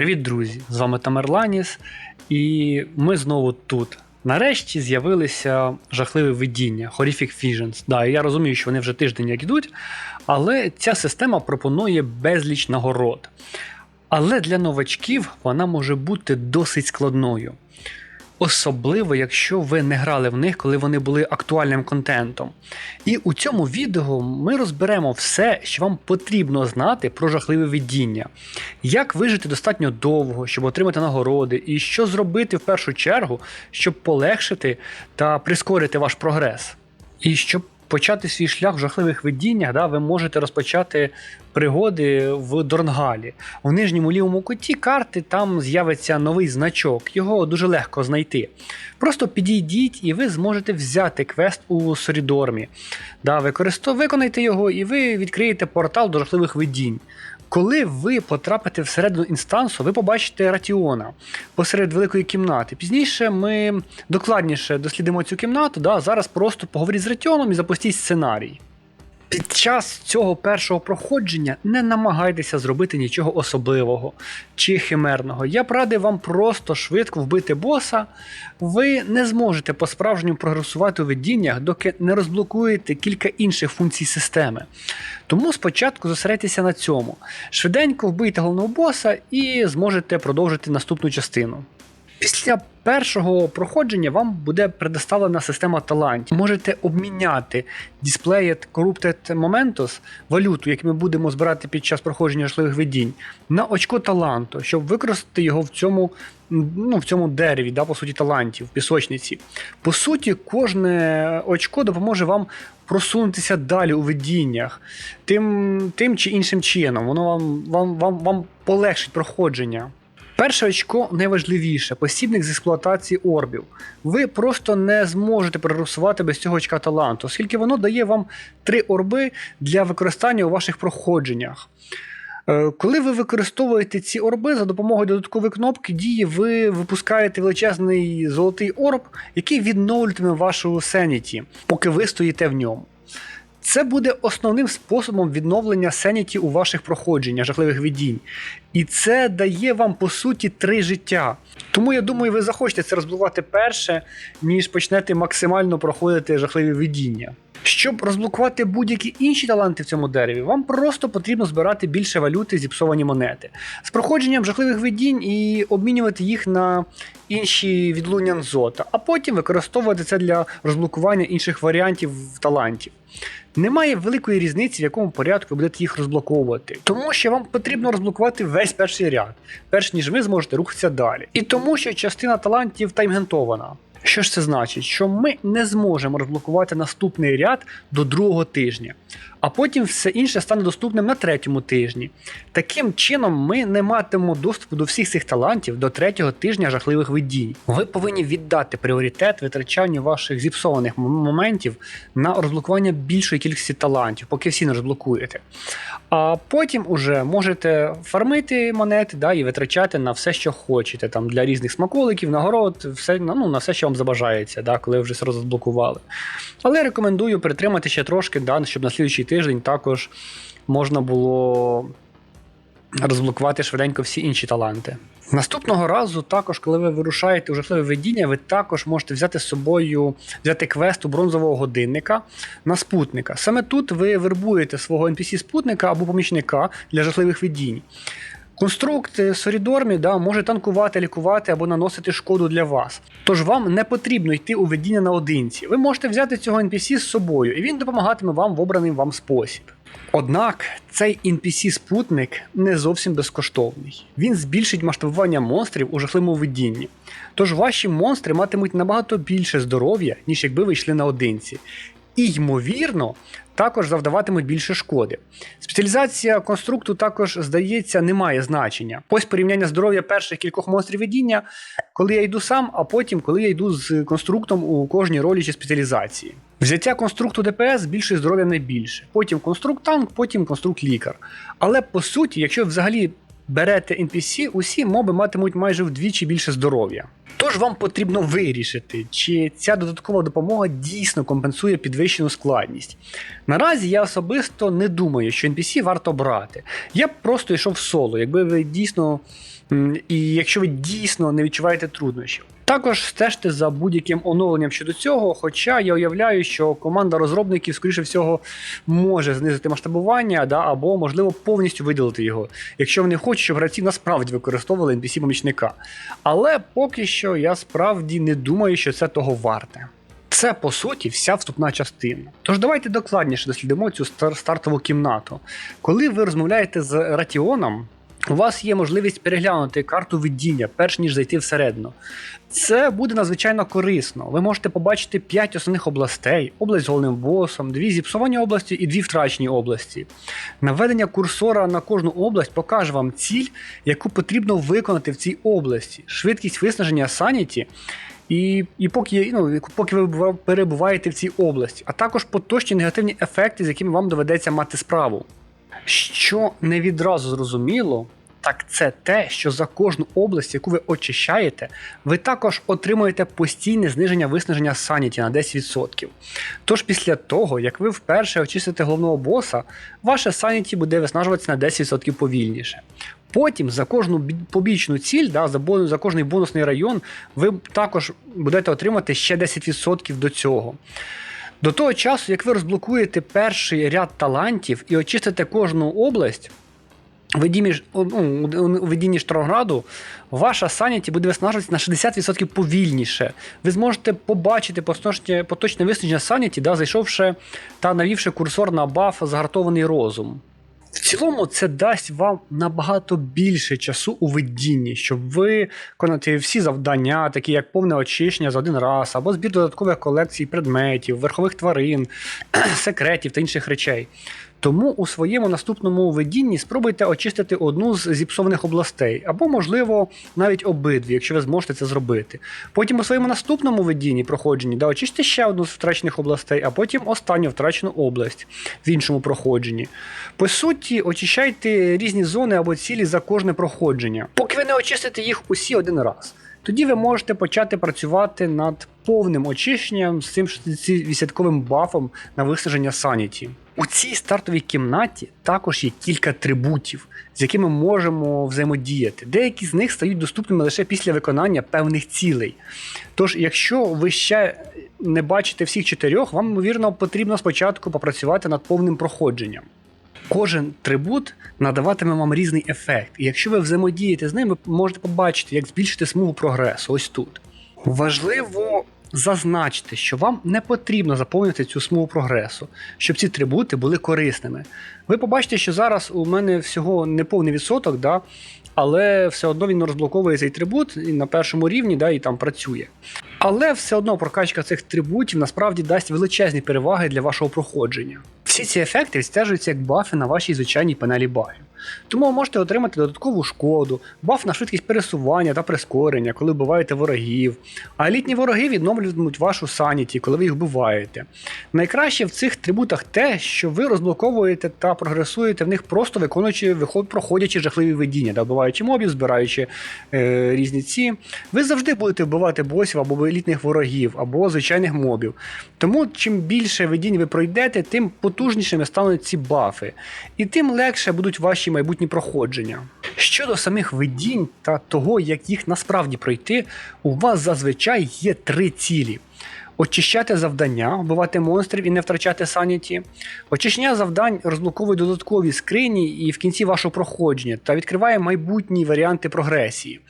Привіт, друзі! З вами Тамерланіс, і ми знову тут. Нарешті з'явилися жахливі видіння Horrific Visions. Да, я розумію, що вони вже тиждень як йдуть, але ця система пропонує безліч нагород. Але для новачків вона може бути досить складною. Особливо, якщо ви не грали в них, коли вони були актуальним контентом. І у цьому відео ми розберемо все, що вам потрібно знати про жахливе видіння, як вижити достатньо довго, щоб отримати нагороди, і що зробити в першу чергу, щоб полегшити та прискорити ваш прогрес. І щоб почати свій шлях в жахливих видіннях, да, ви можете розпочати пригоди в Дорнгалі. В нижньому лівому куті карти там з'явиться новий значок, його дуже легко знайти. Просто підійдіть і ви зможете взяти квест у Сорідормі. Да, використов... Виконайте його, і ви відкриєте портал до жахливих видінь. Коли ви потрапите всередину інстансу, ви побачите Ратіона посеред великої кімнати. Пізніше ми докладніше дослідимо цю кімнату. Да? Зараз просто поговоріть з Ратіоном і запустіть сценарій. Під час цього першого проходження не намагайтеся зробити нічого особливого чи химерного. Я б радив вам просто швидко вбити боса. Ви не зможете по-справжньому прогресувати у видіннях, доки не розблокуєте кілька інших функцій системи. Тому спочатку зосередьтеся на цьому. Швиденько вбийте головного боса і зможете продовжити наступну частину. Після першого проходження вам буде предоставлена система талантів. Можете обміняти Displayed Corrupted Momentos, валюту, яку ми будемо збирати під час проходження жахливих видінь, на очко таланту, щоб використати його в цьому ну, в цьому дереві, да, по суті, талантів, пісочниці. По суті, кожне очко допоможе вам просунутися далі у видіннях, тим, тим чи іншим чином. Воно вам, вам, вам, вам полегшить проходження. Перше очко найважливіше посібник з експлуатації орбів. Ви просто не зможете перерусувати без цього очка таланту, оскільки воно дає вам три орби для використання у ваших проходженнях. Е, Коли ви використовуєте ці орби за допомогою додаткової кнопки дії, ви випускаєте величезний золотий орб, який відновлюватиме вашу Sanity, поки ви стоїте в ньому. Це буде основним способом відновлення сеніті у ваших проходженнях жахливих видінь. І це дає вам по суті три життя. Тому я думаю, ви захочете це розбудувати перше, ніж почнете максимально проходити жахливі видіння. Щоб розблокувати будь-які інші таланти в цьому дереві, вам просто потрібно збирати більше валюти зіпсовані монети з проходженням жахливих видінь і обмінювати їх на інші відлуння Нзота, а потім використовувати це для розблокування інших варіантів талантів. Немає великої різниці, в якому порядку будете їх розблоковувати, тому що вам потрібно розблокувати весь перший ряд, перш ніж ви зможете рухатися далі. І тому, що частина талантів таймгентована. Що ж це значить? Що ми не зможемо розблокувати наступний ряд до другого тижня, а потім все інше стане доступним на третьому тижні. Таким чином, ми не матимемо доступу до всіх цих талантів до третього тижня жахливих видінь. Ви повинні віддати пріоритет витрачанню ваших зіпсованих моментів на розблокування більшої кількості талантів, поки всі не розблокуєте. А потім уже можете фармити монети да, і витрачати на все, що хочете, там для різних смаколиків, нагород, все, ну, на все, що вам забажається, да, коли вже все розблокували. Але рекомендую притримати ще трошки, да, щоб на слідчий тиждень також можна було розблокувати швиденько всі інші таланти. Наступного разу, також, коли ви вирушаєте у жахливе видіння, ви також можете взяти з собою взяти квест у бронзового годинника на спутника. Саме тут ви вербуєте свого NPC-спутника або помічника для жахливих видінь. Конструкт Сорідормі да, може танкувати, лікувати або наносити шкоду для вас. Тож вам не потрібно йти у видіння наодинці. Ви можете взяти цього NPC з собою, і він допомагатиме вам в обраний вам спосіб. Однак цей NPC-спутник не зовсім безкоштовний. Він збільшить масштабування монстрів у жахливому видінні. Тож ваші монстри матимуть набагато більше здоров'я, ніж якби ви йшли наодинці. І, ймовірно, також завдаватимуть більше шкоди. Спеціалізація конструкту також, здається, не має значення. Ось порівняння здоров'я перших кількох монстрів видіння, коли я йду сам, а потім, коли я йду з конструктом у кожній ролі чи спеціалізації. Взяття конструкту ДПС збільшує здоров'я найбільше. Потім конструкт танк, потім конструкт лікар. Але по суті, якщо взагалі берете NPC, усі моби матимуть майже вдвічі більше здоров'я. Тож вам потрібно вирішити, чи ця додаткова допомога дійсно компенсує підвищену складність. Наразі я особисто не думаю, що NPC варто брати. Я б просто йшов в соло, якби ви дійсно. І якщо ви дійсно не відчуваєте труднощів. Також стежте за будь-яким оновленням щодо цього, хоча я уявляю, що команда розробників, скоріше всього, може знизити масштабування да, або, можливо, повністю видалити його, якщо вони хочуть, щоб гравці насправді використовували NPC-помічника. Але поки що я справді не думаю, що це того варте. Це по суті вся вступна частина. Тож давайте докладніше дослідимо цю стар- стартову кімнату. Коли ви розмовляєте з Ратіоном, у вас є можливість переглянути карту видіння, перш ніж зайти всередину. Це буде надзвичайно корисно. Ви можете побачити 5 основних областей: область з головним босом, дві зіпсовані області і дві втрачені області. Наведення курсора на кожну область покаже вам ціль, яку потрібно виконати в цій області, швидкість виснаження саніті. І, і поки, ну, поки ви перебуваєте в цій області, а також поточні негативні ефекти, з якими вам доведеться мати справу. Що не відразу зрозуміло, так це те, що за кожну область, яку ви очищаєте, ви також отримуєте постійне зниження виснаження саніті на 10%. Тож після того, як ви вперше очистите головного боса, ваше саніті буде виснажуватися на 10% повільніше. Потім за кожну побічну ціль, да, за, бонус, за кожний бонусний район, ви також будете отримати ще 10% до цього. До того часу, як ви розблокуєте перший ряд талантів і очистите кожну область, у видінні, ну, у видінні Штрафграду ваша саніті буде виснажуватися на 60% повільніше. Ви зможете побачити поточне виснаження саніті, да, зайшовши та навівши курсор на баф загартований розум. В цілому це дасть вам набагато більше часу у видінні, щоб ви виконати всі завдання, такі як повне очищення за один раз, або збір додаткових колекцій предметів, верхових тварин, секретів та інших речей. Тому у своєму наступному видінні спробуйте очистити одну з зіпсованих областей, або, можливо, навіть обидві, якщо ви зможете це зробити. Потім у своєму наступному видінні проходженні да, очистите ще одну з втрачених областей, а потім останню втрачену область в іншому проходженні. По суті, очищайте різні зони або цілі за кожне проходження, поки ви не очистите їх усі один раз. Тоді ви можете почати працювати над повним очищенням з цим 60-відсотковим бафом на висадження саніті. У цій стартовій кімнаті також є кілька трибутів, з якими можемо взаємодіяти. Деякі з них стають доступними лише після виконання певних цілей. Тож, якщо ви ще не бачите всіх чотирьох, вам, ймовірно, потрібно спочатку попрацювати над повним проходженням. Кожен трибут надаватиме вам різний ефект, і якщо ви взаємодієте з ним, ви можете побачити, як збільшити смугу прогресу ось тут. Важливо зазначити, що вам не потрібно заповнити цю смугу прогресу, щоб ці трибути були корисними. Ви побачите, що зараз у мене всього неповний відсоток, да, але все одно він розблоковує цей трибут на першому рівні да, і там працює. Але все одно прокачка цих трибутів насправді дасть величезні переваги для вашого проходження. Всі ці ефекти відстежуються як бафи на вашій звичайній панелі бафів. Тому ви можете отримати додаткову шкоду, баф на швидкість пересування та прискорення, коли вбиваєте ворогів. А елітні вороги відновлюватимуть вашу саніті, коли ви їх вбиваєте. Найкраще в цих трибутах те, що ви розблоковуєте та прогресуєте в них, просто виконуючи, проходячи жахливі видіння, да, вбиваючи мобів, збираючи е, різні ці. Ви завжди будете вбивати босів або елітних ворогів, або звичайних мобів. Тому чим більше видінь ви пройдете, тим потужнішими стануть ці бафи, і тим легше будуть ваші майбутні проходження. Щодо самих видінь та того, як їх насправді пройти, у вас зазвичай є три цілі. Очищати завдання, вбивати монстрів і не втрачати саніті. Очищення завдань розблоковує додаткові скрині і в кінці вашого проходження та відкриває майбутні варіанти прогресії.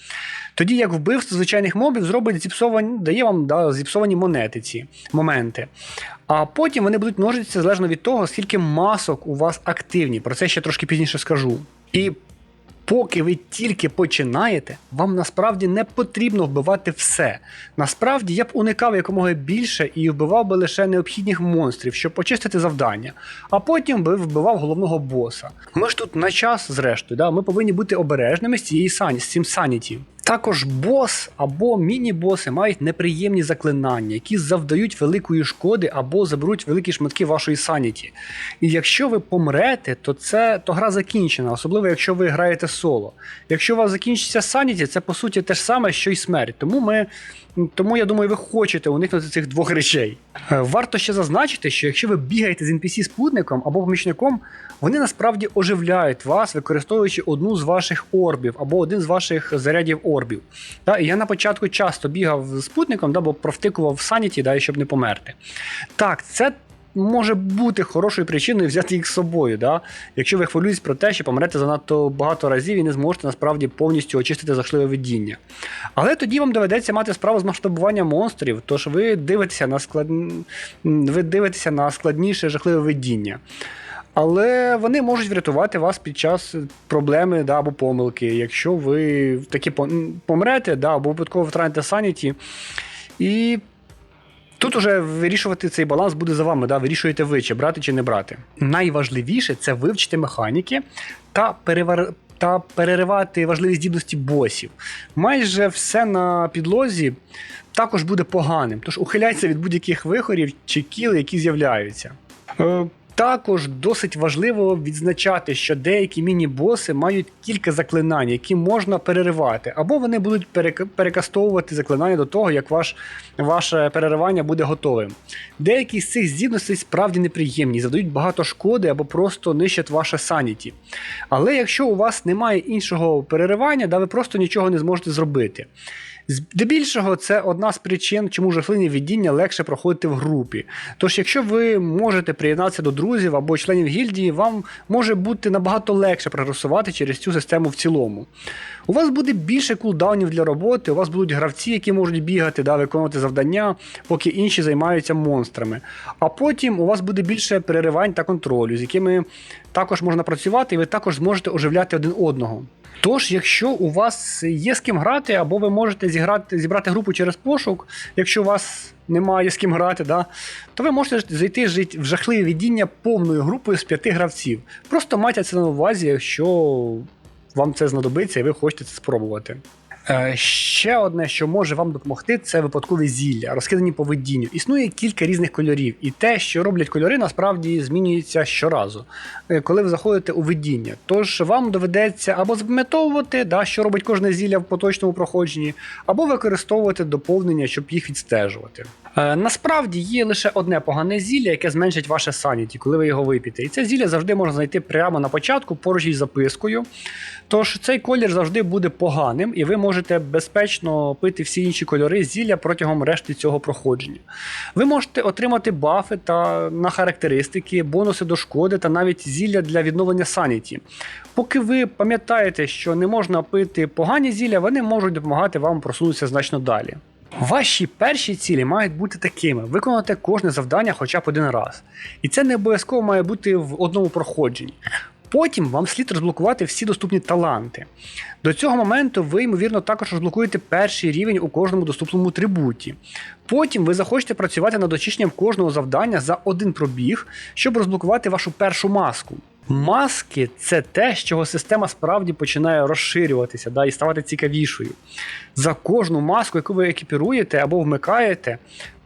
Тоді як вбивство звичайних мобів зробить зіпсовані, дає вам да, зіпсовані монети ці моменти. А потім вони будуть множитися залежно від того, скільки масок у вас активні. Про це ще трошки пізніше скажу. І Поки ви тільки починаєте, вам насправді не потрібно вбивати все. Насправді я б уникав якомога більше і вбивав би лише необхідних монстрів, щоб почистити завдання, а потім би вбивав головного боса. Ми ж тут на час, зрештою, да? ми повинні бути обережними з цієї сані, з цим саніті. Також бос або міні-боси мають неприємні заклинання, які завдають великої шкоди або заберуть великі шматки вашої саніті. І якщо ви помрете, то це то гра закінчена, особливо якщо ви граєте соло. Якщо у вас закінчиться саніті, це по суті те ж саме, що й смерть. Тому ми. Тому я думаю, ви хочете уникнути цих двох речей. Е, Варто ще зазначити, що якщо ви бігаєте з NPC-спутником або помічником, вони насправді оживляють вас, використовуючи одну з ваших орбів або один з ваших зарядів орбів. І я на початку часто бігав з спутником, да, бо провтикував в саніті, да, щоб не померти. Так, це. Може бути хорошою причиною взяти їх з собою, да? якщо ви хвилюєтесь про те, що помрете занадто багато разів і не зможете насправді повністю очистити захливе видіння. Але тоді вам доведеться мати справу з масштабуванням монстрів, тож ви дивитеся на склад... ви дивитеся на складніше жахливе видіння. Але вони можуть врятувати вас під час проблеми да, або помилки, якщо ви таки помрете да, або випадково втратите саніті. І тут уже вирішувати цей баланс буде за вами. Да, Вирішуєте ви, чи брати чи не брати. Найважливіше це вивчити механіки та перевар... та переривати важливі здібності босів. Майже все на підлозі також буде поганим, тож ухиляйся від будь-яких вихорів чи кіл, які з'являються. Також досить важливо відзначати, що деякі міні-боси мають кілька заклинань, які можна переривати, або вони будуть перекастовувати заклинання до того, як ваш, ваше переривання буде готовим. Деякі з цих здібностей справді неприємні, задають багато шкоди або просто нищать ваше саніті. Але якщо у вас немає іншого переривання, да ви просто нічого не зможете зробити. Здебільшого, це одна з причин, чому жахливі віддіння легше проходити в групі. Тож, якщо ви можете приєднатися до друзів або членів гільдії, вам може бути набагато легше прогресувати через цю систему в цілому. У вас буде більше кулдаунів для роботи, у вас будуть гравці, які можуть бігати, да, виконувати завдання, поки інші займаються монстрами. А потім у вас буде більше переривань та контролю, з якими також можна працювати, і ви також зможете оживляти один одного. Тож, якщо у вас є з ким грати, або ви можете зіграти, зібрати групу через пошук, якщо у вас немає з ким грати, да, то ви можете зайти в жахливе віддіння повною групою з п'яти гравців. Просто майте це на увазі, якщо вам це знадобиться і ви хочете це спробувати. Е, ще одне, що може вам допомогти, це випадкові зілля, розкидані по видінню. Існує кілька різних кольорів, і те, що роблять кольори, насправді змінюється щоразу, е, коли ви заходите у видіння. Тож вам доведеться або запам'ятовувати, да, що робить кожне зілля в поточному проходженні, або використовувати доповнення, щоб їх відстежувати. Е, насправді є лише одне погане зілля, яке зменшить ваше саніті, коли ви його вип'єте. І це зілля завжди можна знайти прямо на початку поруч із запискою. Тож цей колір завжди буде поганим, і ви можете безпечно пити всі інші кольори зілля протягом решти цього проходження. Ви можете отримати бафи та на характеристики, бонуси до шкоди та навіть зілля для відновлення саніті. Поки ви пам'ятаєте, що не можна пити погані зілля, вони можуть допомагати вам просунутися значно далі. Ваші перші цілі мають бути такими: виконати кожне завдання хоча б один раз. І це не обов'язково має бути в одному проходженні. Потім вам слід розблокувати всі доступні таланти. До цього моменту ви, ймовірно, також розблокуєте перший рівень у кожному доступному трибуті. Потім ви захочете працювати над очищенням кожного завдання за один пробіг, щоб розблокувати вашу першу маску. Маски це те, з чого система справді починає розширюватися да, і ставати цікавішою. За кожну маску, яку ви екіпіруєте або вмикаєте,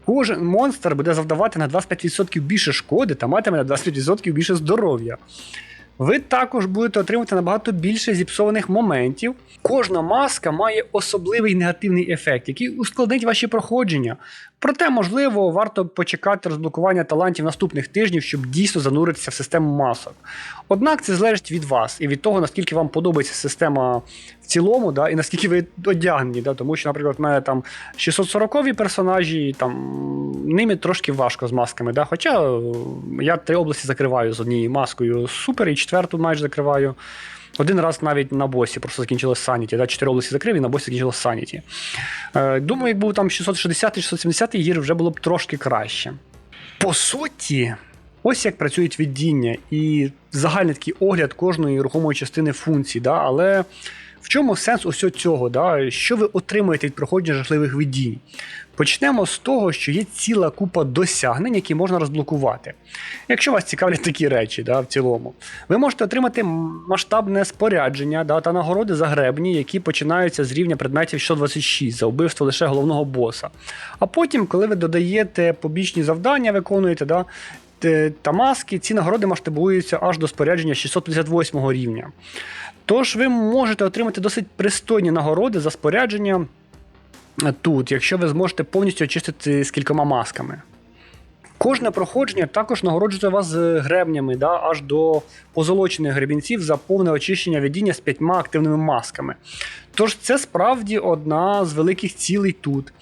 кожен монстр буде завдавати на 25% більше шкоди та матиме на 25% більше здоров'я. Ви також будете отримувати набагато більше зіпсованих моментів. Кожна маска має особливий негативний ефект, який ускладнить ваші проходження. Проте, можливо, варто почекати розблокування талантів наступних тижнів, щоб дійсно зануритися в систему масок. Однак це залежить від вас і від того, наскільки вам подобається система в цілому, да, і наскільки ви одягнені. Да, Тому що, наприклад, в мене там 640-ві персонажі, там ними трошки важко з масками. Да, Хоча я три області закриваю з однією маскою супер, і четверту майже закриваю. Один раз навіть на босі просто закінчилось саніті. Да? Чотири області закрив і на босі закінчилось саніті. Е, думаю, як був там 660-670 гір, вже було б трошки краще. По суті, ось як працюють віддіння і загальний такий огляд кожної рухомої частини функції. Да? Але в чому сенс усього цього? Да? Що ви отримуєте від проходження жахливих видінь? Почнемо з того, що є ціла купа досягнень, які можна розблокувати. Якщо вас цікавлять такі речі, да, в цілому, ви можете отримати масштабне спорядження да, та нагороди за гребні, які починаються з рівня предметів 626 за вбивство лише головного боса. А потім, коли ви додаєте побічні завдання, виконуєте, да, та маски, ці нагороди масштабуються аж до спорядження 658 рівня. Тож ви можете отримати досить пристойні нагороди за спорядження тут, якщо ви зможете повністю очистити з кількома масками. Кожне проходження також нагороджує вас з гребнями, да, аж до позолочених гребінців за повне очищення видіння з п'ятьма активними масками. Тож це справді одна з великих цілей тут.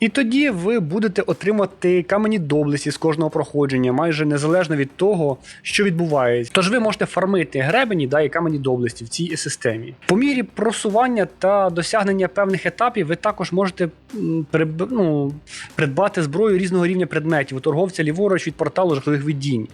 І тоді ви будете отримати камені доблесті з кожного проходження, майже незалежно від того, що відбувається. Тож ви можете фармити гребені да, і камені доблесті в цій системі. По мірі просування та досягнення певних етапів, ви також можете ну, придбати зброю різного рівня предметів у торговця ліворуч від порталу жахливих видінь.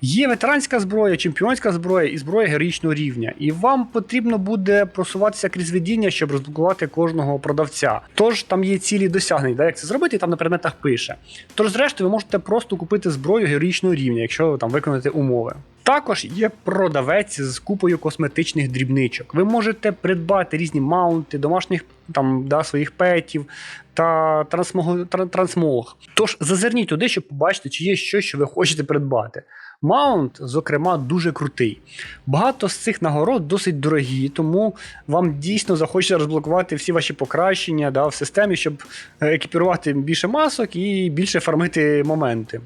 Є ветеранська зброя, чемпіонська зброя і зброя героїчного рівня. І вам потрібно буде просуватися крізь видіння, щоб розблокувати кожного продавця. Тож там є цілі досягнення, да, як це зробити, і там на предметах пише. Тож, зрештою, ви можете просто купити зброю героїчного рівня, якщо там виконаєте умови. Також є продавець з купою косметичних дрібничок. Ви можете придбати різні маунти, домашніх там да, своїх петів та трансмог... тра- трансмог. Тож зазирніть туди, щоб побачити, чи є щось, що ви хочете придбати. Маунт, зокрема, дуже крутий. Багато з цих нагород досить дорогі, тому вам дійсно захочеться розблокувати всі ваші покращення да, в системі, щоб е, екіпірувати більше масок і більше фармити моменти.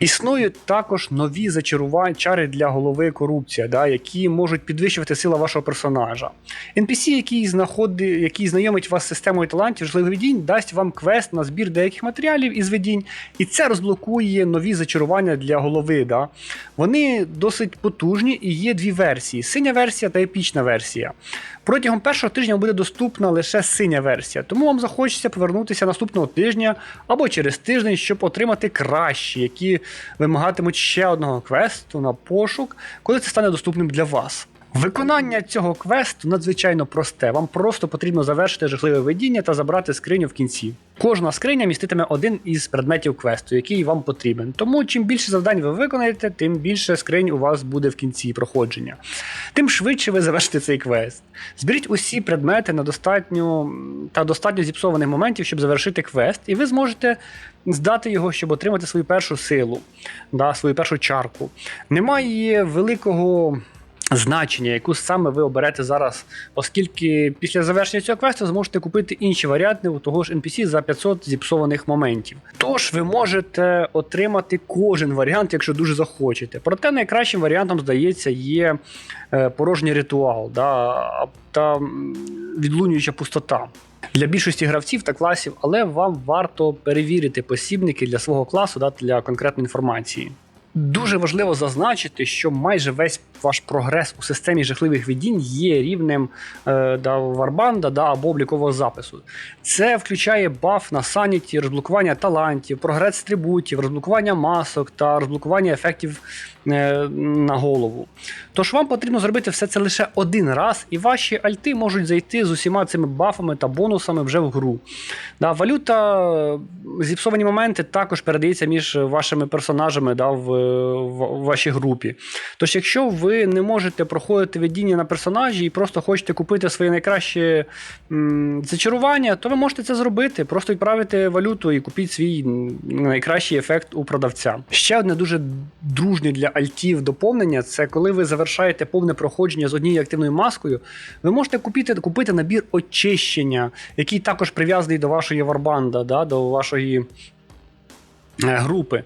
Існують також нові зачарувань чари для голови корупція, да, які можуть підвищувати силу вашого персонажа. NPC, який, знаходи, який знайомить вас з системою талантів жахливих видінь, дасть вам квест на збір деяких матеріалів із видінь, і це розблокує нові зачарування для голови. Да. Вони досить потужні і є дві версії: синя версія та епічна версія. Протягом першого тижня буде доступна лише синя версія, тому вам захочеться повернутися наступного тижня або через тиждень, щоб отримати кращі, які вимагатимуть ще одного квесту на пошук, коли це стане доступним для вас. Виконання цього квесту надзвичайно просте. Вам просто потрібно завершити жахливе видіння та забрати скриню в кінці. Кожна скриня міститиме один із предметів квесту, який вам потрібен. Тому чим більше завдань ви виконаєте, тим більше скринь у вас буде в кінці проходження. Тим швидше ви завершите цей квест. Зберіть усі предмети на достатньо та достатньо зіпсованих моментів, щоб завершити квест, і ви зможете здати його, щоб отримати свою першу силу, да, свою першу чарку. Немає великого. Значення, яку саме ви оберете зараз, оскільки після завершення цього квесту зможете купити інші варіанти у того ж NPC за 500 зіпсованих моментів. Тож ви можете отримати кожен варіант, якщо дуже захочете. Проте найкращим варіантом, здається, є е, порожній ритуал да, та відлунююча пустота. Для більшості гравців та класів, але вам варто перевірити посібники для свого класу да, для конкретної інформації. Дуже важливо зазначити, що майже весь ваш прогрес у системі жахливих видінь є рівнем е, да, варбанда да, або облікового запису. Це включає баф на саніті, розблокування талантів, прогрес атрибутів, розблокування масок та розблокування ефектів е, на голову. Тож вам потрібно зробити все це лише один раз, і ваші альти можуть зайти з усіма цими бафами та бонусами вже в гру. Да, валюта, е, зіпсовані моменти також передається між вашими персонажами да, в, в, в вашій групі. Тож, якщо ви не можете проходити видіння на персонажі і просто хочете купити своє найкраще м, зачарування, то ви можете це зробити. Просто відправити валюту і купіть свій найкращий ефект у продавця. Ще одне дуже дружнє для альтів доповнення це коли ви завершаєте повне проходження з однією активною маскою, ви можете купити, купити набір очищення, який також прив'язаний до вашої варбанда, да, до вашої. Е, Групи.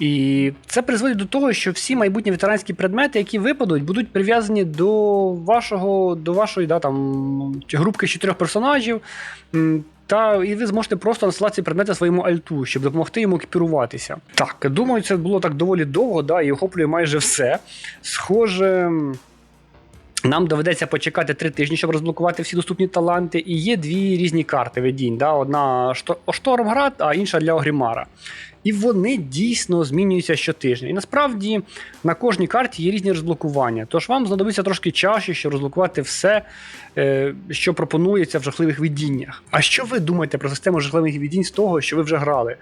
І це призводить до того, що всі майбутні ветеранські предмети, які випадуть, будуть прив'язані до вашого, до вашої да, там, групки з чотирьох персонажів. Та і ви зможете просто насилати предмети своєму альту, щоб допомогти йому екіпіруватися. Так, думаю, це було так доволі довго, да, і охоплює майже все. Схоже. Нам доведеться почекати три тижні, щоб розблокувати всі доступні таланти. І є дві різні карти видінь. Да? Одна Што- Штормград, а інша для Огрімара. І вони дійсно змінюються щотижня. І насправді на кожній карті є різні розблокування. Тож вам знадобиться трошки часу, щоб розблокувати все, е, що пропонується в жахливих видіннях. А що ви думаєте про систему жахливих видінь з того, що ви вже грали?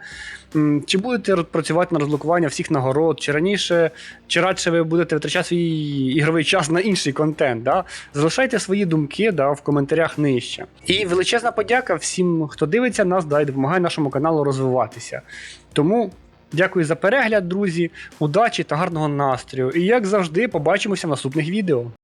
Чи будете працювати на розблокування всіх нагород, чи раніше, чи радше ви будете витрачати свій ігровий час на інший контент? Да? Залишайте свої думки да, в коментарях нижче. І величезна подяка всім, хто дивиться нас да, і допомагає нашому каналу розвиватися. Тому дякую за перегляд, друзі, удачі та гарного настрою. І як завжди, побачимося в наступних відео.